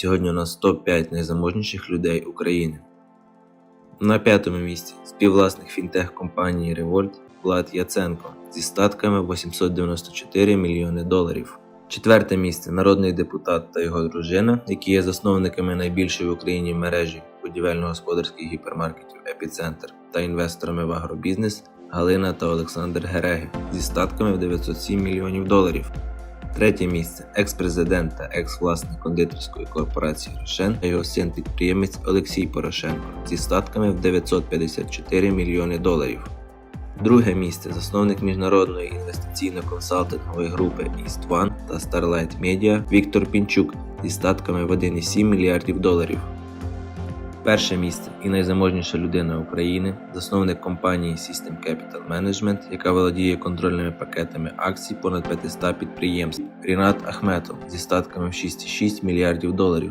Сьогодні у нас топ-5 найзаможніших людей України. На п'ятому місці співвласник фінтех-компанії Revolt Влад Яценко зі статками 894 мільйони доларів. Четверте місце народний депутат та його дружина, які є засновниками найбільшої в Україні мережі будівельно-господарських гіпермаркетів Епіцентр та інвесторами в агробізнес Галина та Олександр Гереги зі статками в 907 мільйонів доларів. Третє місце екс-президент та екс-власник кондитерської корпорації Рошен та його син підприємець Олексій Порошенко зі статками в 954 мільйони доларів. Друге місце засновник міжнародної інвестиційно-консалтингової групи East One та Starlight Media Віктор Пінчук зі статками в 1,7 мільярдів доларів. Перше місце і найзаможніша людина України, засновник компанії System Capital Management, яка володіє контрольними пакетами акцій понад 500 підприємств, Рінат Ахметов зі статками в 6,6 мільярдів доларів.